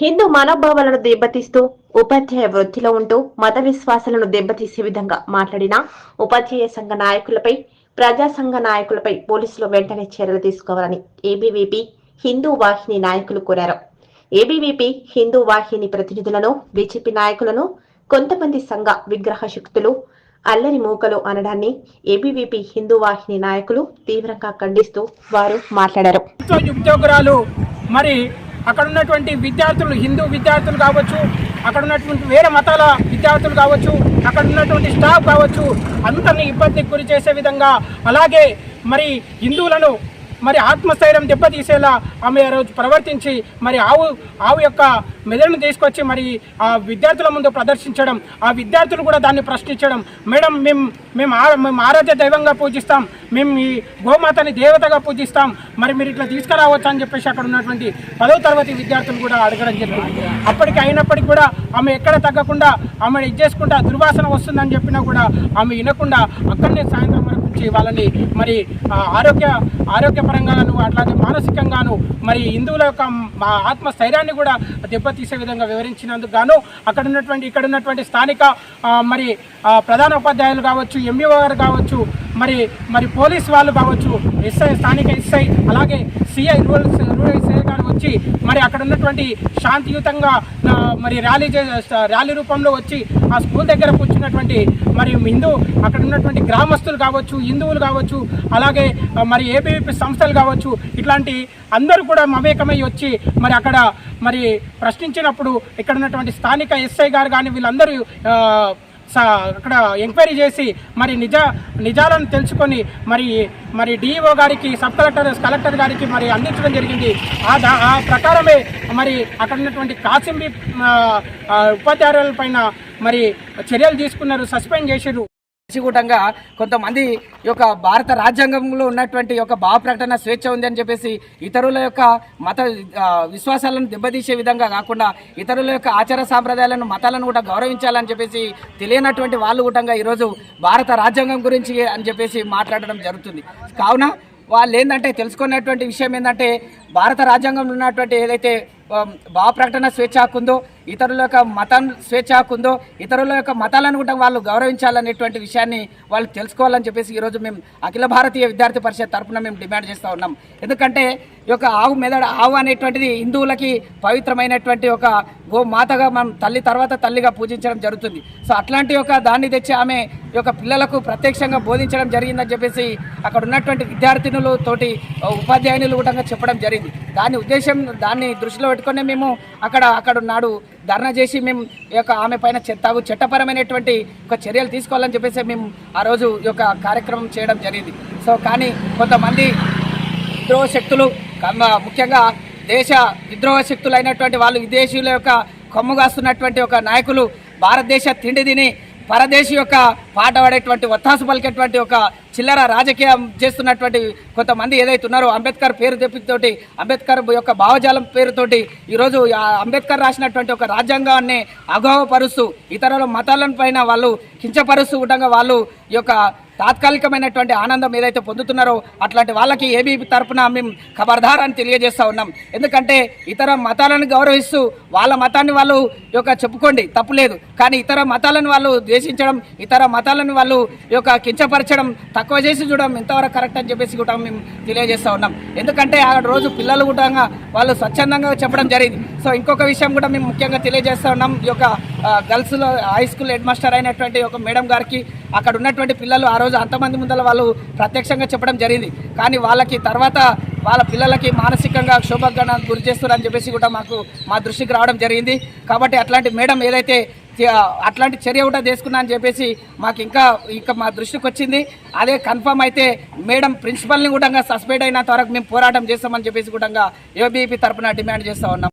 హిందూ మనోభావాలను దెబ్బతీస్తూ ఉపాధ్యాయ వృత్తిలో ఉంటూ మత విశ్వాసాలను దెబ్బతీసే విధంగా మాట్లాడిన ఉపాధ్యాయ సంఘ నాయకులపై ప్రజా సంఘ నాయకులపై పోలీసులు వెంటనే చర్యలు తీసుకోవాలని ఏబీవీపీ హిందూ వాహిని నాయకులు కోరారు. ఏబీవీపీ హిందూ వాహిని ప్రతినిధులను బీజేపీ నాయకులను కొంతమంది సంఘ విగ్రహ శక్తులు అల్లరి మూకలు అనడాన్ని ఏబీవీపీ హిందూ వాహిని నాయకులు తీవ్రంగా ఖండిస్తూ వారు మాట్లాడారు. మరి అక్కడ ఉన్నటువంటి విద్యార్థులు హిందూ విద్యార్థులు కావచ్చు అక్కడ ఉన్నటువంటి వేరే మతాల విద్యార్థులు కావచ్చు అక్కడ ఉన్నటువంటి స్టాఫ్ కావచ్చు అందరినీ ఇబ్బందికి గురి చేసే విధంగా అలాగే మరి హిందువులను మరి ఆత్మస్థైర్యం దెబ్బతీసేలా ఆమె రోజు ప్రవర్తించి మరి ఆవు ఆవు యొక్క మెదడును తీసుకొచ్చి మరి ఆ విద్యార్థుల ముందు ప్రదర్శించడం ఆ విద్యార్థులు కూడా దాన్ని ప్రశ్నించడం. మేడం మేము మేము ఆ- మేము ఆరాధ్య దైవంగా పూజిస్తాం. మేము ఈ గోమాతని దేవతగా పూజిస్తాం. మరి మీరు ఇట్లా తీసుకురావచ్చు అని చెప్పేసి అక్కడ ఉన్నటువంటి పదో తరగతి విద్యార్థులు కూడా అడగడం జరిగింది. అప్పటికి అయినప్పటికీ కూడా ఆమె ఎక్కడ తగ్గకుండా ఆమె ఇది చేసుకుంటా దుర్వాసన వస్తుందని చెప్పినా కూడా ఆమె వినకుండా అక్కడనే సాయంత్రం వరకు వాళ్ళని మరి ఆరోగ్య ఆరోగ్యపరంగాను అట్లాగే మానసికంగాను మరి హిందువుల యొక్క ఆత్మస్థైర్యాన్ని కూడా దెబ్బతీసే విధంగా వివరించినందుకు గాను అక్కడ ఉన్నటువంటి ఇక్కడ ఉన్నటువంటి స్థానిక మరి ప్రధాన ఉపాధ్యాయులు కావచ్చు ఎంఈఓ గారు కావచ్చు మరి మరి పోలీస్ వాళ్ళు కావచ్చు ఎస్ఐ స్థానిక ఎస్ఐ అలాగే సిఐ రూరల్ రూరల్ ఎస్ఐ వచ్చి మరి అక్కడ ఉన్నటువంటి శాంతియుతంగా మరి ర్యాలీ ర్యాలీ రూపంలో వచ్చి ఆ స్కూల్ దగ్గర కూర్చున్నటువంటి మరి హిందూ అక్కడ ఉన్నటువంటి గ్రామస్తులు కావచ్చు హిందువులు కావచ్చు అలాగే మరి ఏబీవీపీ సంస్థలు కావచ్చు ఇట్లాంటి అందరూ కూడా మమేకమై వచ్చి మరి అక్కడ మరి ప్రశ్నించినప్పుడు ఇక్కడ ఉన్నటువంటి స్థానిక ఎస్ఐ గారు కానీ వీళ్ళందరూ అక్కడ ఎంక్వైరీ చేసి మరి నిజ నిజాలను తెలుసుకొని మరి మరి డిఈఓ గారికి సబ్ కలెక్టర్ కలెక్టర్ గారికి మరి అందించడం జరిగింది. ఆ దా ఆ ప్రకారమే మరి అక్కడ ఉన్నటువంటి కాసింబి ఉపాధ్యాయుల పైన మరి చర్యలు తీసుకున్నారు సస్పెండ్ చేశారు కూటంగా కొంతమంది యొక్క భారత రాజ్యాంగంలో ఉన్నటువంటి యొక్క భావ ప్రకటన స్వేచ్ఛ ఉంది అని చెప్పేసి ఇతరుల యొక్క మత విశ్వాసాలను దెబ్బతీసే విధంగా కాకుండా ఇతరుల యొక్క ఆచార సాంప్రదాయాలను మతాలను కూడా గౌరవించాలని చెప్పేసి తెలియనటువంటి వాళ్ళు కూటంగా ఈరోజు భారత రాజ్యాంగం గురించి అని చెప్పేసి మాట్లాడడం జరుగుతుంది. కావున వాళ్ళు ఏంటంటే తెలుసుకున్నటువంటి విషయం ఏంటంటే భారత రాజ్యాంగంలో ఉన్నటువంటి ఏదైతే భావ ప్రకటన స్వేచ్ఛ హక్కు ఉందో ఇతరుల యొక్క మతం స్వేచ్ఛ హక్కు ఉందో ఇతరుల యొక్క మతాలను కూడా వాళ్ళు గౌరవించాలనేటువంటి విషయాన్ని వాళ్ళు తెలుసుకోవాలని చెప్పేసి ఈరోజు మేము అఖిల భారతీయ విద్యార్థి పరిషత్ తరఫున మేము డిమాండ్ చేస్తూ ఉన్నాం. ఎందుకంటే ఈ యొక్క ఆవు మెదడు ఆవు అనేటువంటిది హిందువులకి పవిత్రమైనటువంటి ఒక గో మాతగా మనం తల్లి తర్వాత తల్లిగా పూజించడం జరుగుతుంది. సో అట్లాంటి ఒక దాన్ని తెచ్చి ఆమె యొక్క పిల్లలకు ప్రత్యక్షంగా బోధించడం జరిగిందని చెప్పేసి అక్కడ ఉన్నటువంటి విద్యార్థినులు తోటి ఉపాధ్యాయునులు కూడా చెప్పడం జరిగింది. దాని ఉద్దేశం దాన్ని దృష్టిలో పెట్టుకునే మేము అక్కడ అక్కడ నాడు ధర్నా చేసి మేము ఈ యొక్క ఆమె పైన చెత్తాగు చట్టపరమైనటువంటి ఒక చర్యలు తీసుకోవాలని చెప్పేసి మేము ఆ రోజు ఈ యొక్క కార్యక్రమం చేయడం జరిగింది. సో కానీ కొంతమంది విద్రోహ శక్తులు ముఖ్యంగా దేశ విద్రోహ శక్తులు అయినటువంటి వాళ్ళు విదేశీయుల యొక్క కొమ్ముగాస్తున్నటువంటి ఒక నాయకులు భారతదేశ తిండి తిని పరదేశీ యొక్క పాట పడేటువంటి ఒత్తాసు పలికేటువంటి ఒక చిల్లర రాజకీయం చేస్తున్నటువంటి కొంతమంది ఏదైతే ఉన్నారో అంబేద్కర్ పేరు తెప్పితోటి అంబేద్కర్ యొక్క భావజాలం పేరుతోటి ఈరోజు అంబేద్కర్ రాసినటువంటి ఒక రాజ్యాంగాన్ని అగౌరవపరుస్తూ ఇతరుల మతాలను పైన వాళ్ళు కించపరుస్తూ ఉండగా వాళ్ళు ఈ యొక్క తాత్కాలికమైనటువంటి ఆనందం ఏదైతే పొందుతున్నారో అట్లాంటి వాళ్ళకి ఏబీ తరపున మేము ఖబర్దారాన్ని తెలియజేస్తూ ఉన్నాం. ఎందుకంటే ఇతర మతాలను గౌరవిస్తూ వాళ్ళ మతాన్ని వాళ్ళు యొక్క చెప్పుకోండి తప్పులేదు. కానీ ఇతర మతాలను వాళ్ళు ద్వేషించడం ఇతర మతాలను వాళ్ళు యొక్క కించపరచడం తక్కువ చేసి చూడడం ఎంతవరకు కరెక్ట్ అని చెప్పేసి కూడా మేము తెలియజేస్తూ ఉన్నాం. ఎందుకంటే ఆ రోజు పిల్లలు కూడా వాళ్ళు స్వచ్ఛందంగా చెప్పడం జరిగింది. సో ఇంకొక విషయం కూడా మేము ముఖ్యంగా తెలియజేస్తా ఉన్నాం. ఈ యొక్క గర్ల్స్లో హై స్కూల్ హెడ్ మాస్టర్ అయినటువంటి ఒక మేడం గారికి అక్కడ ఉన్నటువంటి పిల్లలు ఆ రోజు అంతమంది ముందర వాళ్ళు ప్రత్యక్షంగా చెప్పడం జరిగింది. కానీ వాళ్ళకి తర్వాత వాళ్ళ పిల్లలకి మానసికంగా క్షోభగణానికి గురి చేస్తున్నారని చెప్పేసి కూడా మాకు మా దృష్టికి రావడం జరిగింది. కాబట్టి అట్లాంటి మేడం ఏదైతే అట్లాంటి చర్య కూడా తీసుకున్నా అని చెప్పేసి మాకు ఇంకా ఇంకా మా దృష్టికి వచ్చింది. అదే కన్ఫర్మ్ అయితే మేడం ప్రిన్సిపల్ని కూడా సస్పెండ్ అయినంత వరకు మేము పోరాటం చేస్తామని చెప్పేసి కూడా ఏబీపీ తరఫున డిమాండ్ చేస్తా ఉన్నాం.